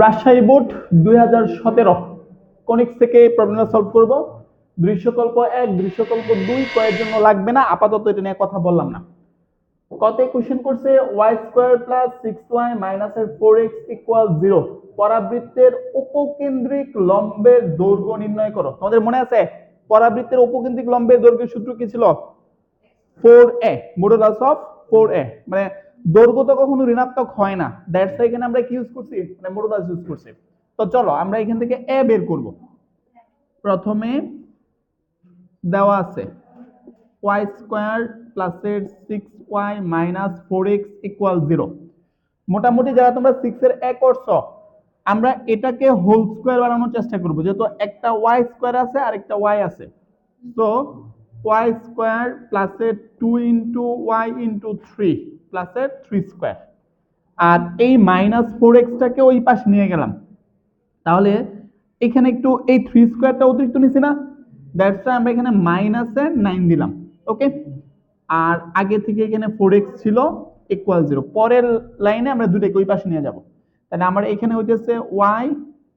Rajshahi board দুই হাজার সতেরো। কনিক্স থেকে প্রবলেম সলভ করব। দৃশ্যকল্প এক, দৃশ্যকল্প দুই, কয়ের জন্য লাগবে না। আপাতত এটা নিয়ে কথা বললাম না। কত কোশ্চেন করছে Y square plus six Y minus এর ফোর এক্স ইকুয়াল জিরো পরাবৃত্তের উপকেন্দ্রিক লম্বের দৈর্ঘ্য নির্ণয় করো। তোমাদের মনে আছে? পরাবৃত্তের উপকেন্দ্রিক লম্বের দৈর্ঘ্যের সূত্র কি ছিল? Four A modulus of four A মানে দৈর্ঘ্য তো কখনো ঋণাত্মক হয় না। দ্যাটস এখানে আমরা কি ইউজ করছি? মানে মডুলাস ইউজ করছি। তো চলো, আমরা এখান থেকে এ বের করব। প্রথমে দেওয়া আছে। ওয়াই স্কোয়ার প্লাসের six Y minus four X equal zero মোটামুটি যারা তোমরা সিক্স এর এক করছ, আমরা এটাকে হোল স্কোয়ার বানানোর চেষ্টা করব। যেহেতু একটা ওয়াই স্কোয়ার আছে আর একটা ওয়াই আছে সো ওয়াই স্কোয়ার প্লাসের two into Y into three প্লাসের থ্রি স্কোয়ার আর এই মাইনাস ফোর এক্সটাকে ওই পাশ নিয়ে গেলাম। তাহলে এখানে একটু এই থ্রি স্কোয়ারটা অতিরিক্ত নিছি না। দ্যাটস আমরা এখানে মাইনাসে নাইন দিলাম ওকে আর আগে থেকে এখানে ফোর এক্স ছিল ইকুয়াল জিরো পরের লাইনে আমরা দুটাকে ওই পাশে নিয়ে যাব। তাহলে আমার এখানে হইতেছে ওয়াই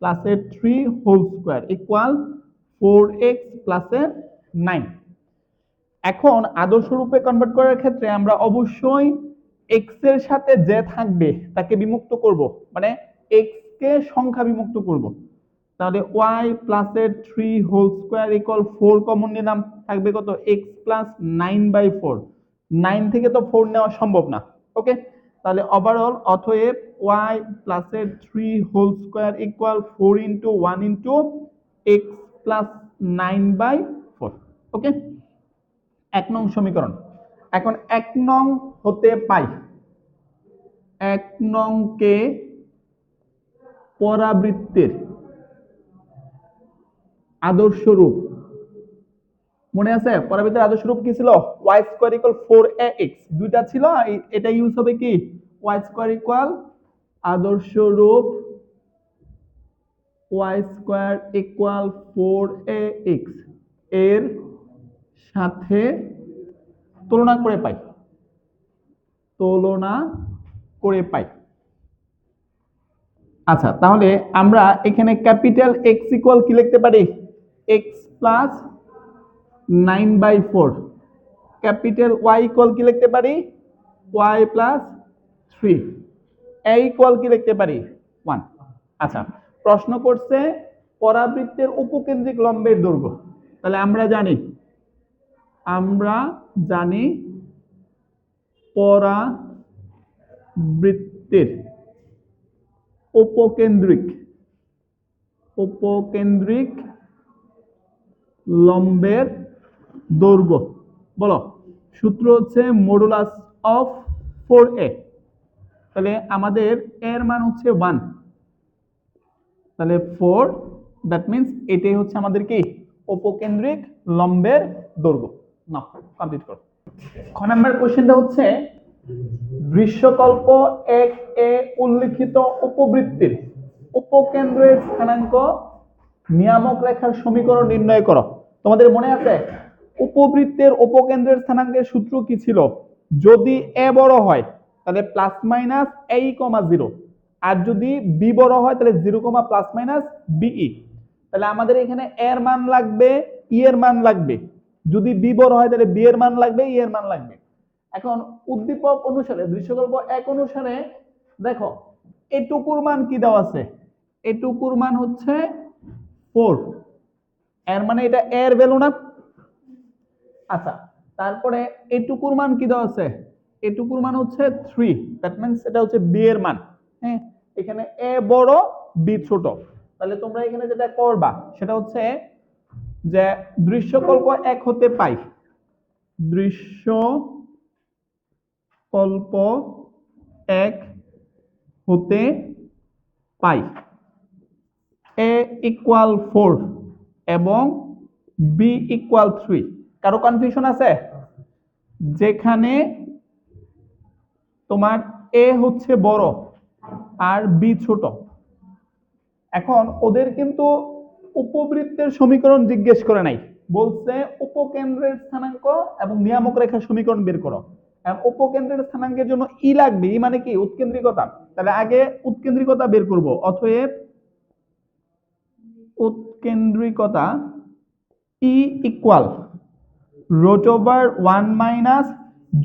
প্লাসের three whole square equal four X প্লাসের নাইন এখন আদর্শ রূপে কনভার্ট করার ক্ষেত্রে আমরা অবশ্যই এক্সের সাথে যে থাকবে, তাকে বিমুক্ত করব। মানে এক্স কে সংখ্যা বিমুক্ত করব। তাহলে ওয়াই প্লাসের three whole square equal four common নিলাম। থাকবে কত? X plus nine by four nine থেকে তো ফোর নেওয়া সম্ভব না। ওকে তাহলে ওভারঅল অতএব ওয়াই প্লাসের three whole square equal four into one into X plus nine by four okay এক নং সমীকরণ। এখন এক নং হতে পাই। এক নংকে পরাবৃত্তের আদর্শ রূপ। মনে আছে? পরাবৃত্তের আদর্শ রূপ কি ছিল? Y square equal four A X. দুইটা ছিল এটা ইউজ হবে কি? ওয়াই স্কোয়ার ইকুয়াল আদর্শ রূপ Y square equal four A X. এর সাথে তুলনা করে পাই। তুলনা করে পাই। আচ্ছা তাহলে আমরা এখানে ক্যাপিটাল এক্স ইকুয়াল কি লিখতে পারি? X plus nine by four capital Y equal কি লিখতে পারি? Y plus three A equal কি লিখতে পারি? ওয়ান আচ্ছা প্রশ্ন করছে পরাবৃত্তের উপকেন্দ্রিক লম্বের দৈর্ঘ্য। তাহলে আমরা জানি আমরা জানি পরাবৃত্তের উপকেন্দ্রিক উপকেন্দ্রিক লম্বের দৈর্ঘ্য। বলো, সূত্র হচ্ছে মডুলাস অফ ফোর এ তাহলে আমাদের এর মান হচ্ছে ওয়ান তাহলে ফোর দ্যাট মিন্স এটাই হচ্ছে আমাদের কি? উপকেন্দ্রিক লম্বের দৈর্ঘ্য। না কমপ্লিট করো। খ নাম্বার কোশ্চেনটা হচ্ছে, দৃশ্যকল্প এক এ উল্লিখিত উপবৃত্তির উপকেন্দ্রের স্থানাঙ্ক নিয়ামক রেখার সমীকরণ নির্ণয় করো। তোমাদের মনে আছে? উপবৃত্তের উপকেন্দ্রের স্থানাঙ্কের সূত্র কি ছিল? যদি এ বড় হয়, তাহলে প্লাস মাইনাস এই কমা জিরো আর যদি বি বড় হয়, তাহলে zero comma plus minus B E তাহলে আমাদের এখানে এর মান লাগবে ই এর মান লাগবে। যদি বি বড় হয়, তাহলে বি এর মান লাগবে ই এর মান লাগবে। এখন উদ্দীপক অনুসারে, দৃশ্যকল্প এক অনুসারে, দেখো, এটুকুর মান কি দেওয়া আছে? এটুকুর মান হচ্ছে ফোর। এর মানে এটা এর ভ্যালু না? আচ্ছা তারপরে এটুকুর মান কি দেওয়া আছে? এটুকুর মান হচ্ছে থ্রি দ্যাট মিনস এটা হচ্ছে বি এর মান। হ্যাঁ এখানে এ বড়, বি ছোট। তাহলে তোমরা এখানে যেটা করবা, সেটা হচ্ছে যে দৃশ্যকল্প এক হতে পাই। দৃশ্য কল্প এক হতে পাই। এ ইকুয়াল ফোর এবং বি ইকুয়াল থ্রি কারও কনফিউশন আছে? যেখানে তোমার এ হচ্ছে বড় আর বি ছোট। এখন ওদের কিন্তু উপবৃত্তের সমীকরণ জিজ্ঞেস করে নাই। বলছে, উপকেন্দ্রের স্থানাঙ্ক এবং নিয়ামক রেখার সমীকরণ বের করো। উপকেন্দ্রের স্থানাঙ্কের জন্য ই লাগবে। ই মানে কি? উৎকেন্দ্রিকতা। তাহলে আগে উৎকেন্দ্রিকতা বের করব। অতএব উৎকেন্দ্রিকতা E equal root over one minus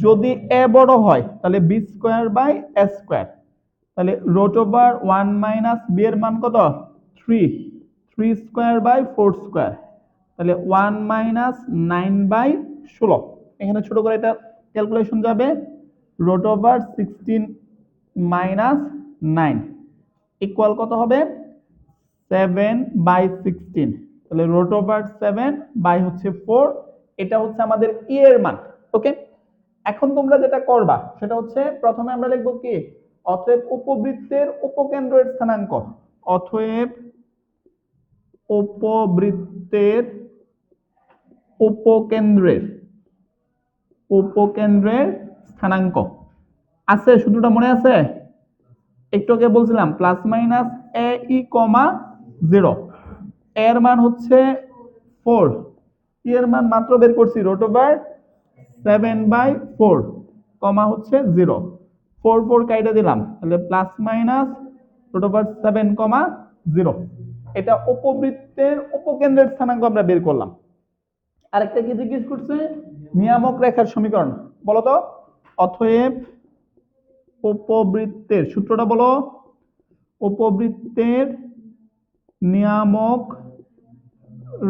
যদি এ বড় হয়, তাহলে B square by A square তাহলে root over one minus B এর মান কত? Three three square by four square তাহলে ওয়ান মাইনাস নাইন বাই ষোলো। এখানে ছোট করে এটা ক্যালকুলেশন যাবে। Root over sixteen minus nine equal কত হবে? সেভেন বাই সিক্সটিন তাহলে রোট ওভার সেভেন বাই হচ্ছে ফোর এটা হচ্ছে আমাদের ই এর মান ওকে এখন তোমরা যেটা করবা, সেটা হচ্ছে প্রথমে আমরা লিখব কি? অতএব উপবৃত্তের উপকেন্দ্রের স্থানাঙ্ক। অতএব উপবৃত্তের উপকেন্দ্রের উপকেন্দ্রের স্থানাঙ্ক। আছে, সূত্রটা মনে আছে? একটু আগে বলছিলাম plus minus A E comma zero এর মান হচ্ছে ফোর ই এর মান মাত্র বের করছি root over seven by four comma হচ্ছে জিরো ফোর ফোর কাইটে দিলাম, তাহলে plus minus root over seven comma zero এটা উপবৃত্তের উপকেন্দ্রের স্থানাঙ্ক আমরা বের করলাম। আরেকটা কি জিজ্ঞেস করছে? নিয়ামক রেখার সমীকরণ। বলো তো। অতএব উপবৃত্তের, সূত্রটা বলো। উপবৃত্তের নিয়ামক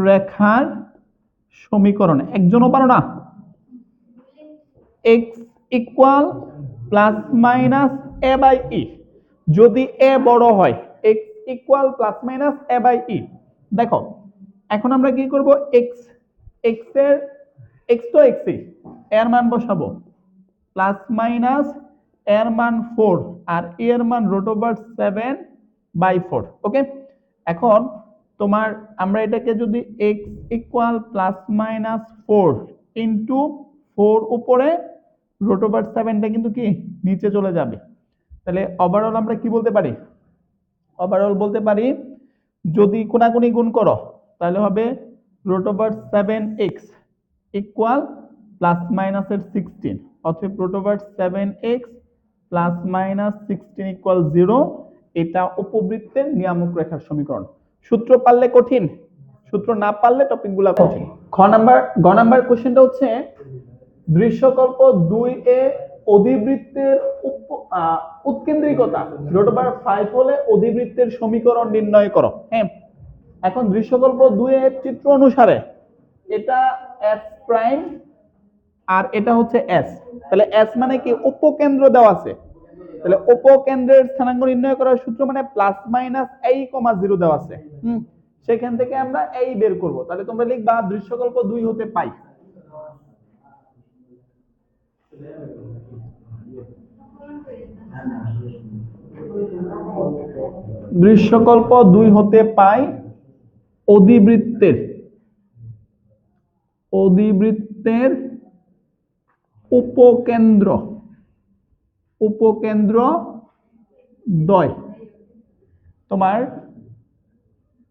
রেখার সমীকরণ। একজনও পারো না? X equal plus minus A by E যদি এ বড় হয় X equal plus minus A by E দেখো, এখন আমরা কি করব? এক্স এক্সের এক্স তো এক্সই এর মান বসাবো। প্লাস মাইনাস এর মান ফোর আর ই এর মান root over seven by four okay এখন তোমার, আমরা এটাকে যদি X equal plus minus four into four উপরে রোট ওভার সেভেনটা কিন্তু কি? নিচে চলে যাবে। তাহলে ওভারঅল আমরা কি বলতে পারি? ওভারঅল বলতে পারি, যদি কোনাকুনি গুণ করো, তাহলে হবে root over seven X equal plus মাইনাসের সিক্সটিন অথবা root over seven X plus minus sixteen equal zero এটা উপবৃত্তের নিয়ামক রেখার সমীকরণ। সূত্র পারলে কঠিন, সূত্র না পারলে টপিকগুলো কঠিন। খ নাম্বার, গ নাম্বার কোশ্চেনটা হচ্ছে, দৃশ্যকল্প দুই এ অধিবৃত্তের উৎকেন্দ্রিকতা রোট ওভার ফাইভ হলে অধিবৃত্তের সমীকরণ নির্ণয় করো। হ্যাঁ এখন দৃশ্যকল্প দুই এর চিত্র অনুসারে এটা এস প্রাইম আর এটা হচ্ছে এস তাহলে এস মানে কি? উপকেন্দ্র দেওয়া আছে। তাহলে উপকেন্দ্রের স্থানাঙ্ক নির্ণয় করার সূত্র মানে প্লাস মাইনাস এই কমা জিরো দেওয়া আছে। হুম, সেখান থেকে আমরা এই বের করব। তাহলে তোমরা লিখবা দৃশ্যকল্প দুই হতে পাই। দৃশ্যকল্প দুই হতে পাই অধিবৃত্তের। অধিবৃত্তের উপকেন্দ্র। উপকেন্দ্র দয় তোমার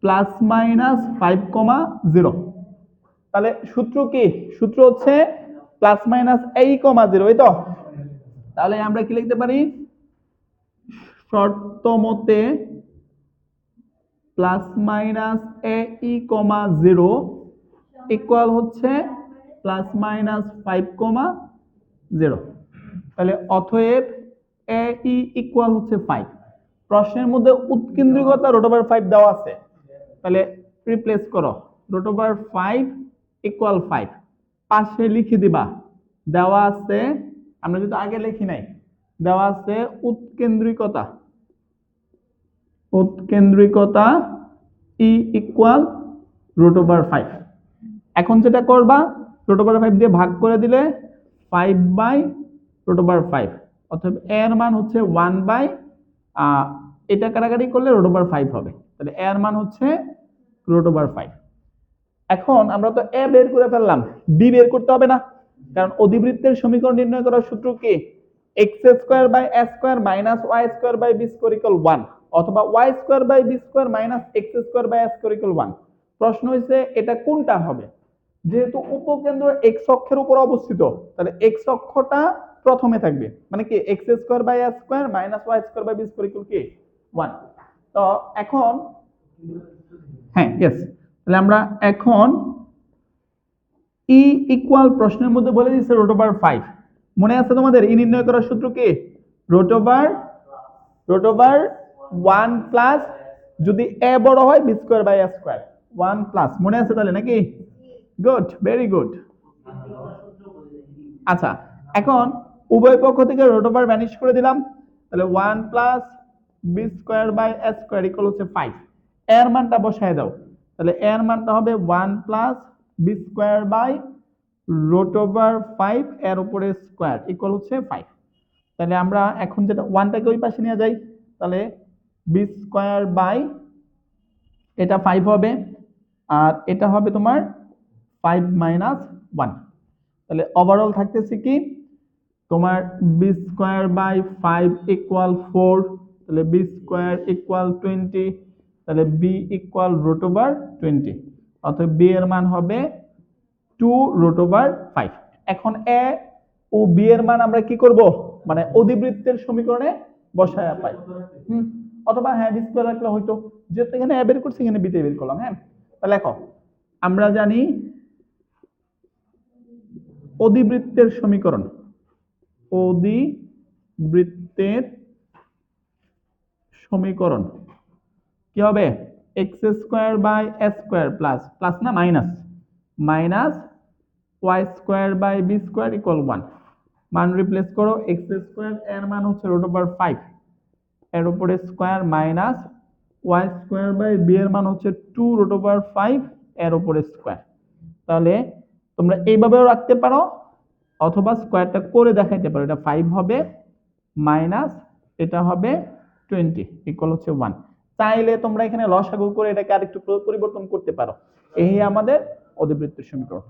plus minus five comma zero. তাহলে সূত্র কি? সূত্র হচ্ছে প্লাস মাইনাস এই কমা জিরো, এই তো? তাহলে আমরা কি লিখতে পারি? শর্ত মতে plus minus A E comma zero equal হচ্ছে plus minus five comma zero. তাহলে অতএব এ ই ইকুয়াল হচ্ছে ফাইভ প্রশ্নের মধ্যে উৎকেন্দ্রিকতা রোট ওভার ফাইভ দেওয়া আছে। তাহলে রিপ্লেস করো। Root over five equal five পাশে লিখে দিবা। দেওয়া আছে, আমরা যদি আগে লিখি নাই, দেওয়া আছে উৎকেন্দ্রিকতা। উৎকেন্দ্রিকতা E equal root over five এখন যেটা করবা রুট ওভার ফাইভ দিয়ে ভাগ করে দিলে five by root over five অর্থাৎ এর মান হচ্ছে ওয়ান বাই এটা কাটাকাটি করলে রুট ওভার ফাইভ হবে। তাহলে এর মান হচ্ছে রুট ওভার ফাইভ এখন আমরা তো এ বের করে ফেললাম বি বের করতে হবে না। কারণ অধিবৃত্তের সমীকরণ নির্ণয় করার সূত্র কি? X square by a square minus y square by b square equal one অথবা y square by b square minus x square by square equal one প্রশ্ন হচ্ছে এটা কোনটা হবে? যেহেতু উপকেন্দ্র এক্স অক্ষের উপর অবস্থিত, তাহলে এক্স অক্ষটা প্রথমে থাকবে। মানে কি x square by a square minus y square by b square equal কি? ওয়ান তো এখন হ্যাঁ ইয়েস তাহলে আমরা এখন ই ইকুয়াল প্রশ্নের মধ্যে বলে দিচ্ছে রোট ওভার ফাইভ মনে আছে তোমাদের? ই নির্ণয় করার সূত্র কি? Root over root over one plus যদি এ বড় হয়, b square by a square. One plus, মনে আছে তাহলে নাকি? Good, very good. আচ্ছা এখন উভয় পক্ষ থেকে রোট ওভার ভ্যানিশ করে দিলাম। তাহলে one plus b square by a square equal হচ্ছে ফাইভ এর মানটা বসায় দাও। তাহলে এর মানটা হবে one plus b square by root over five এর উপরে স্কোয়ার ইকুয়াল হচ্ছে ফাইভ তাহলে আমরা এখন যেটা ওয়ানটাকে ওই পাশে নিয়ে যাই। তাহলে বি স্কোয়ার বাই এটা ফাইভ হবে, আর এটা হবে তোমার ফাইভ মাইনাস ওয়ান তাহলে ওভারঅল থাকতেছে কি? তোমার b square by five equal four তাহলে বি স্কোয়ার ইকুয়াল টোয়েন্টি তাহলে b equal root over twenty অর্থাৎ বি এর মান হবে টু রুট ওভার ফাইভ এখন এ ও বি এর মান আমরা কি করব? মানে অধিবৃত্তের সমীকরণে বসায় পাই। হুম? অথবা হ্যাঁ বি স্কোয়ার রাখলে হয়তো যেহেতু এখানে এ বের করছি, এখানে বিতে বের করলাম হ্যাঁ? তাহলে লেখো, আমরা জানি অধিবৃত্তের সমীকরণ অধিবৃত্তের সমীকরণ, কি হবে? X square by s square plus plus না minus minus y square by b square equal one মান রিপ্লেস করো এক্স স্কোয়ার এর মান হচ্ছে রুট ওভার ফাইভ এর উপরে square minus y square by b এর মান হচ্ছে টু রুট ওভার ফাইভ এর উপরে স্কোয়ার তাহলে তোমরা এইভাবেও রাখতে পারো, অথবা স্কোয়ারটা করে দেখাইতে পারো। এটা ফাইভ হবে মাইনাস এটা হবে টোয়েন্টি ইকুয়াল হচ্ছে ওয়ান চাইলে তোমরা এখানে লসাগু করে এটাকে আরেকটু পরিবর্তন করতে পারো। এই আমাদের অধিবৃত্তের সমীকরণ।